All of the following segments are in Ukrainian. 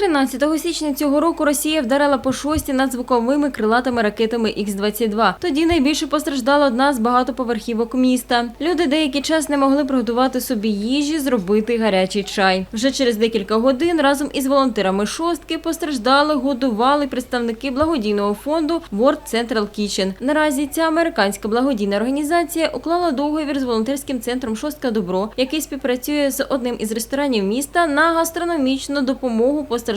13 січня цього року Росія вдарила по шості надзвуковими крилатими ракетами Х-22. Тоді найбільше постраждала одна з багатоповерхівок міста. Люди деякий час не могли приготувати собі їжі, зробити гарячий чай. Вже через декілька годин разом із волонтерами шостки постраждали, годували представники благодійного фонду World Central Kitchen. Наразі ця американська благодійна організація уклала договір з волонтерським центром Шостка Добро, який співпрацює з одним із ресторанів міста на гастрономічну допомогу постраждалим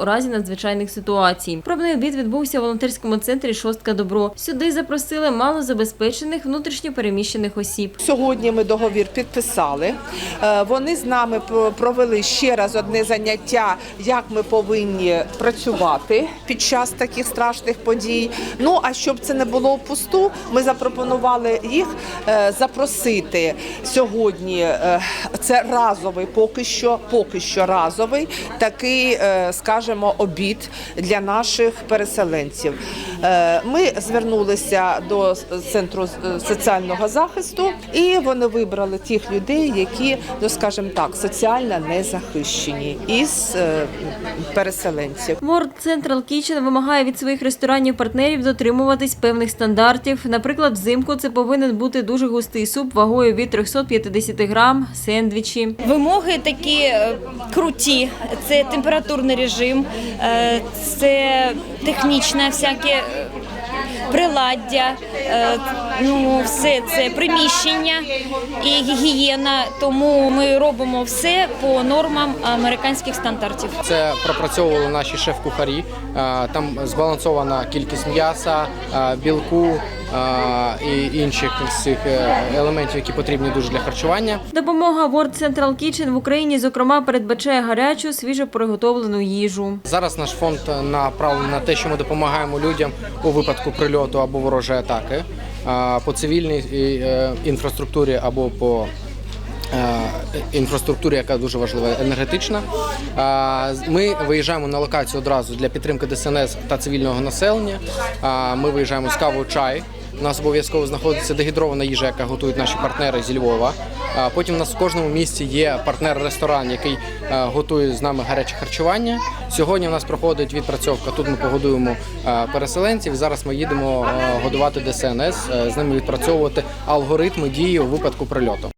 у разі надзвичайних ситуацій. Пробний обід відбувся у волонтерському центрі Шостка Добро. Сюди запросили малозабезпечених внутрішньопереміщених осіб. Сьогодні ми договір підписали. Е, Вони з нами про- провели ще раз одне заняття, як ми повинні працювати під час таких страшних подій. Ну а щоб це не було впусту, ми запропонували їх е, запросити сьогодні. е, Це разовий, поки що, поки що разовий такий, скажімо, обід для наших переселенців. Е, Ми звернулися до центру соціального захисту, і вони вибрали тих людей, які, ну скажімо так, соціально незахищені із е, переселенців. World Central Kitchen вимагає від своїх ресторанів-партнерів дотримуватись певних стандартів. Наприклад, взимку це повинен бути дуже густий суп вагою від 350 грам, сендвічі. Вимоги такі е, круті. Це температурний режим, е, це технічне всяке е, приладдя, е, ну все це приміщення і гігієна. Тому ми робимо все по нормам американських стандартів. Це пропрацьовували наші шеф-кухарі. Там збалансована кількість м'яса, білку і інших цих е, елементів, які потрібні дуже для харчування. Допомога World Central Kitchen в Україні, зокрема, передбачає гарячу, свіжо приготовлену їжу. Зараз наш фонд направлений на те, що ми допомагаємо людям у випадку прильоту або ворожої атаки е, по цивільній е, інфраструктурі або по е, інфраструктурі, яка дуже важлива, енергетична. Е, Ми виїжджаємо на локацію одразу для підтримки ДСНС та цивільного населення. Е, Ми виїжджаємо з кавою чай. У нас обов'язково знаходиться дегідрована їжа, яка готують наші партнери зі Львова. Потім у нас в кожному місті є партнер-ресторан, який е, готує з нами гаряче харчування. Сьогодні у нас проходить відпрацьовка. Тут ми погодуємо е, переселенців. Зараз ми їдемо е, годувати ДСНС, з ними відпрацьовувати алгоритми дії у випадку прильоту.